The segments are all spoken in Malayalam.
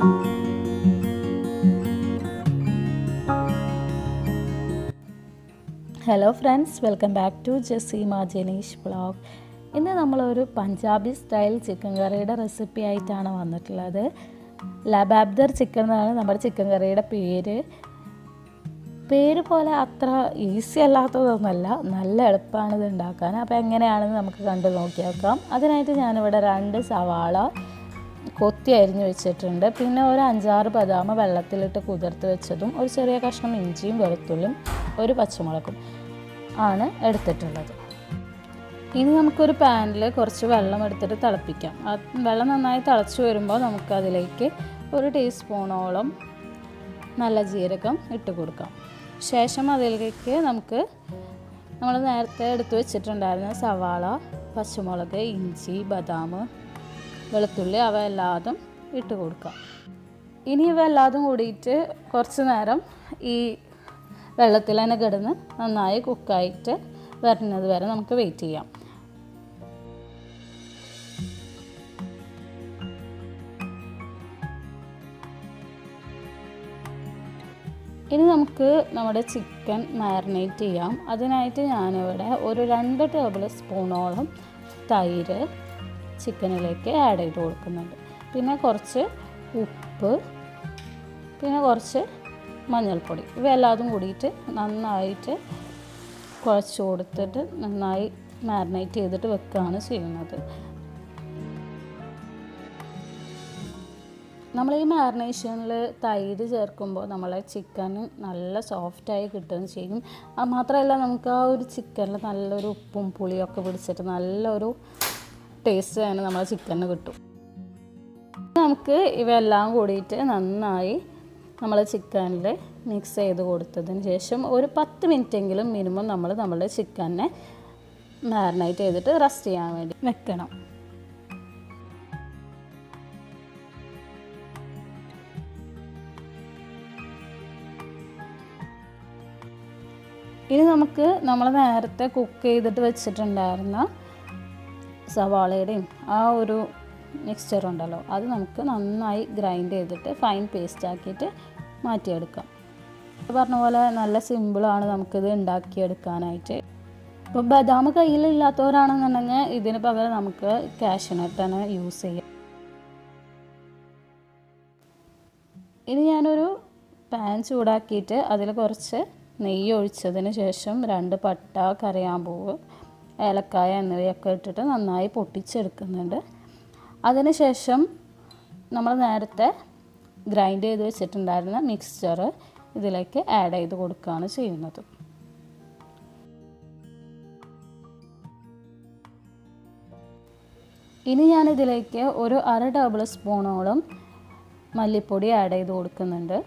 Hello friends welcome back to Jaseema Janeesh blog ഇന്ന് നമ്മളൊരു പഞ്ചാബി സ്റ്റൈൽ ചിക്കൻ കറിയുടെ റെസിപ്പി ആയിട്ടാണ് വന്നിട്ടുള്ളത്. ലബാബ്ദർ ചിക്കൻ എന്നാണ് നമ്മുടെ ചിക്കൻ കറിയുടെ പേര്. പേര് പോലെ അത്ര ഈസി അല്ലാത്തതൊന്നുമല്ല നല്ല എളുപ്പമാണ് ഇത് ഉണ്ടാക്കാൻ. അപ്പോൾ എങ്ങനെയാണെന്ന് നമുക്ക് കണ്ടു നോക്കി നോക്കാം അതിനായിട്ട് ഞാനിവിടെ രണ്ട് സവാള കൊത്തി അരിഞ്ഞ് വെച്ചിട്ടുണ്ട്. പിന്നെ ഒരു അഞ്ചാറ് ബദാമ വെള്ളത്തിലിട്ട് കുതിർത്ത് വെച്ചതും ഒരു ചെറിയ കഷ്ണം ഇഞ്ചിയും വെളുത്തുള്ളിയും ഒരു പച്ചമുളകും ആണ് എടുത്തിട്ടുള്ളത്. ഇനി നമുക്കൊരു പാനിൽ കുറച്ച് വെള്ളം എടുത്തിട്ട് തിളപ്പിക്കാം. വെള്ളം നന്നായി തിളച്ച് വരുമ്പോൾ നമുക്കതിലേക്ക് ഒരു ടീസ്പൂണോളം നല്ല ജീരകം ഇട്ട് കൊടുക്കാം. ശേഷം അതിലേക്ക് നമുക്ക് നമ്മൾ നേരത്തെ എടുത്തു വെച്ചിട്ടുണ്ടായിരുന്ന സവാള പച്ചമുളക് ഇഞ്ചി ബദാം വെളുത്തുള്ളി അവ എല്ലാതും ഇട്ട് കൊടുക്കുക ഇനി ഇവ എല്ലാതും കൂടിയിട്ട് കുറച്ച് നേരം ഈ വെള്ളത്തിൽ തന്നെ കിടന്ന് നന്നായി കുക്കായിട്ട് വരുന്നത് വരെ നമുക്ക് വെയിറ്റ് ചെയ്യാം. ഇനി നമുക്ക് നമ്മുടെ ചിക്കൻ മാരിനേറ്റ് ചെയ്യാം. അതിനായിട്ട് ഞാനിവിടെ ഒരു രണ്ട് ടേബിൾ സ്പൂണോളം തൈര് ചിക്കനിലേക്ക് ആഡ് ചെയ്ത് കൊടുക്കുന്നുണ്ട്. പിന്നെ കുറച്ച് ഉപ്പ് പിന്നെ കുറച്ച് മഞ്ഞൾപ്പൊടി. ഇവയെല്ലാതും കൂടിയിട്ട് നന്നായിട്ട് കുഴച്ച് കൊടുത്തിട്ട് നന്നായി മാരിനേറ്റ് ചെയ്തിട്ട് വെക്കുകയാണ് ചെയ്യുന്നത്. നമ്മൾ ഈ മാരിനേഷനിൽ തൈര് ചേർക്കുമ്പോൾ നമ്മളെ ചിക്കൻ നല്ല സോഫ്റ്റായി കിട്ടുകയും ചെയ്യും. അത് മാത്രമല്ല നമുക്ക് ആ ഒരു ചിക്കനിൽ നല്ലൊരു ഉപ്പും പുളിയൊക്കെ പിടിച്ചിട്ട് നല്ലൊരു ടേസ്റ്റ് തന്നെ നമ്മളെ ചിക്കന് കിട്ടും. നമുക്ക് ഇവയെല്ലാം കൂടിയിട്ട് നന്നായി നമ്മൾ ചിക്കനിൽ മിക്സ് ചെയ്ത് കൊടുത്തതിന് ശേഷം ഒരു പത്ത് മിനിറ്റെങ്കിലും മിനിമം നമ്മൾ നമ്മുടെ ചിക്കനെ മാരിനേറ്റ് ചെയ്തിട്ട് റെസ്റ്റ് ചെയ്യാൻ വേണ്ടി വെക്കണം. ഇനി നമുക്ക് നമ്മൾ നേരത്തെ കുക്ക് ചെയ്തിട്ട് വെച്ചിട്ടുണ്ടായിരുന്ന സവാളയുടെയും ആ ഒരു മിക്സ്ചർ ഉണ്ടല്ലോ അത് നമുക്ക് നന്നായി ഗ്രൈൻഡ് ചെയ്തിട്ട് ഫൈൻ പേസ്റ്റ് ആക്കിയിട്ട് മാറ്റിയെടുക്കാം. പറഞ്ഞ പോലെ നല്ല സിമ്പിളാണ് നമുക്കിത് ഉണ്ടാക്കിയെടുക്കാനായിട്ട്. ഇപ്പോൾ ബദാം കയ്യിലില്ലാത്തവരാണെന്നുണ്ടെങ്കിൽ ഇതിന് പകരം നമുക്ക് കാഷ്നട്ടാണ് യൂസ് ചെയ്യാം. ഇനി ഞാനൊരു പാൻ ചൂടാക്കിയിട്ട് അതിൽ കുറച്ച് നെയ്യ് ഒഴിച്ചതിന് ശേഷം രണ്ട് പട്ട കരയാമ്പൂവ് ഏലക്കായ എന്നിവയൊക്കെ ഇട്ടിട്ട് നന്നായി പൊട്ടിച്ചെടുക്കുന്നുണ്ട്. അതിനുശേഷം നമ്മൾ നേരത്തെ ഗ്രൈൻഡ് ചെയ്ത് വെച്ചിട്ടുണ്ടായിരുന്ന മിക്സ്ചർ ഇതിലേക്ക് ആഡ് ചെയ്ത് കൊടുക്കുകയാണ് ചെയ്യുന്നത്. ഇനി ഞാനിതിലേക്ക് ഒരു അര ടേബിൾ സ്പൂണോളം മല്ലിപ്പൊടി ആഡ് ചെയ്ത് കൊടുക്കുന്നുണ്ട്.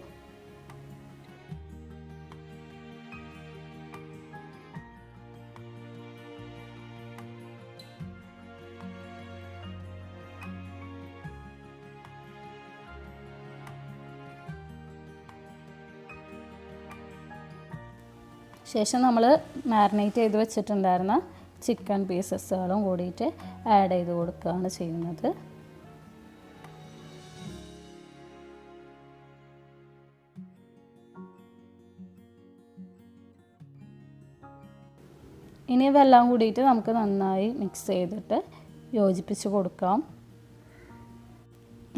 ശേഷം നമ്മൾ മാരിനേറ്റ് ചെയ്ത് വെച്ചിട്ടുണ്ടായിരുന്ന ചിക്കൻ പീസസുകളും കൂടിയിട്ട് ആഡ് ചെയ്ത് കൊടുക്കുകയാണ് ചെയ്യുന്നത്. ഇനി ഇതെല്ലാം കൂടിയിട്ട് നമുക്ക് നന്നായി മിക്സ് ചെയ്തിട്ട് യോജിപ്പിച്ച് കൊടുക്കാം.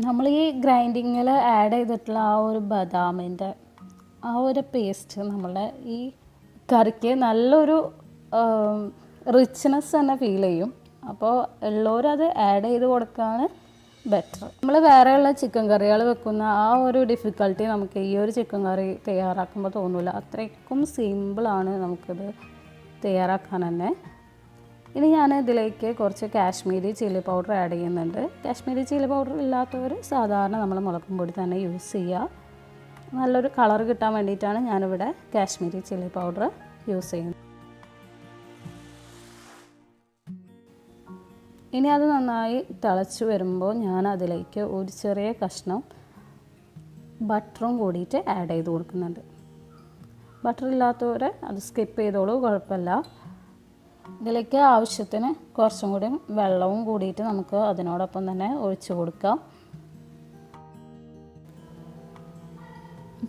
നമ്മൾ ഈ ഗ്രൈൻഡിങ്ങിൽ ആഡ് ചെയ്തിട്ടുള്ള ആ ഒരു ബദാമിന്റെ ആ ഒരു പേസ്റ്റ് നമ്മളെ ഈ കറിക്ക് നല്ലൊരു റിച്ച്നെസ് തന്നെ ഫീൽ ചെയ്യും. അപ്പോൾ ഉള്ളവരത് ആഡ് ചെയ്ത് കൊടുക്കുകയാണ് ബെറ്റർ നമ്മൾ വേറെയുള്ള ചിക്കൻ കറികൾ വെക്കുന്ന ആ ഒരു ഡിഫിക്കൽട്ടി നമുക്ക് ഈ ഒരു ചിക്കൻ കറി തയ്യാറാക്കുമ്പോൾ തോന്നില്ല അത്രയ്ക്കും സിമ്പിളാണ് നമുക്കിത് തയ്യാറാക്കാൻ തന്നെ. ഇനി ഞാൻ ഇതിലേക്ക് കുറച്ച് കാശ്മീരി ചില്ലി പൗഡർ ആഡ് ചെയ്യുന്നുണ്ട്. കാശ്മീരി ചില്ലി പൗഡർ ഇല്ലാത്തവർ സാധാരണ നമ്മൾ മുളകും പൊടി തന്നെ യൂസ് ചെയ്യുക നല്ലൊരു കളർ കിട്ടാൻ വേണ്ടിയിട്ടാണ് ഞാനിവിടെ കാശ്മീരി ചില്ലി പൗഡർ യൂസ് ചെയ്യുന്നത്. ഇനി അത് നന്നായി തിളച്ച് വരുമ്പോൾ ഞാൻ അതിലേക്ക് ഒരു ചെറിയ കഷ്ണം ബട്ടറും കൂടിയിട്ട് ആഡ് ചെയ്ത് കൊടുക്കുന്നുണ്ട്. ബട്ടർ ഇല്ലാത്തവരെ അത് സ്കിപ്പ് ചെയ്തോളൂ കുഴപ്പമില്ല. ഇതിലേക്ക് ആവശ്യത്തിന് കുറച്ചും കൂടി വെള്ളവും കൂടിയിട്ട് നമുക്ക് അതിനോടൊപ്പം തന്നെ ഒഴിച്ചു കൊടുക്കാം.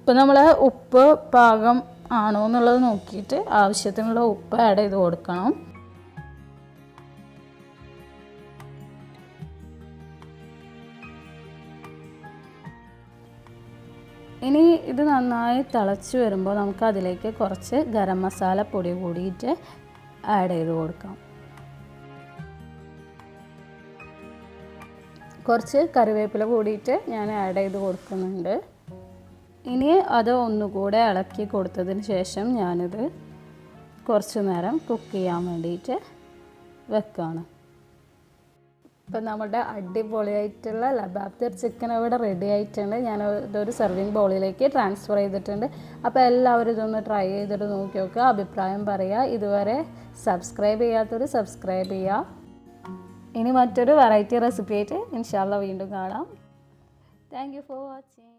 ഇപ്പം നമ്മൾ ഉപ്പ് പാകം ആണോ എന്നുള്ളത് നോക്കിയിട്ട് ആവശ്യത്തിനുള്ള ഉപ്പ് ആഡ് ചെയ്ത് കൊടുക്കണം. ഇനി ഇത് നന്നായി തിളച്ച് വരുമ്പോൾ നമുക്ക് അതിലേക്ക് കുറച്ച് ഗരം മസാല പൊടി കൂടിയിട്ട് ആഡ് ചെയ്ത് കൊടുക്കാം. കുറച്ച് കറിവേപ്പില കൂടിയിട്ട് ഞാൻ ആഡ് ചെയ്ത് കൊടുക്കുന്നുണ്ട്. ഇനി അത് ഒന്നുകൂടെ ഇളക്കി കൊടുത്തതിന് ശേഷം ഞാനിത് കുറച്ച് നേരം കുക്ക് ചെയ്യാൻ വേണ്ടിയിട്ട് വെക്കുകയാണ് ഇപ്പം നമ്മുടെ അടിപൊളിയായിട്ടുള്ള ലബാബ്ദർ ചിക്കൻ ഇവിടെ റെഡി ആയിട്ടുണ്ട്. ഞാൻ ഇതൊരു സെർവിങ് ബൗളിലേക്ക് ട്രാൻസ്ഫർ ചെയ്തിട്ടുണ്ട്. അപ്പോൾ എല്ലാവരും ഇതൊന്ന് ട്രൈ ചെയ്തിട്ട് നോക്കി നോക്കുക. അഭിപ്രായം പറയുക. ഇതുവരെ സബ്സ്ക്രൈബ് ചെയ്യാത്തവർ സബ്സ്ക്രൈബ് ചെയ്യുക. ഇനി മറ്റൊരു വെറൈറ്റി റെസിപ്പി ആയിട്ട് ഇൻഷാല്ല വീണ്ടും കാണാം. Thank you for watching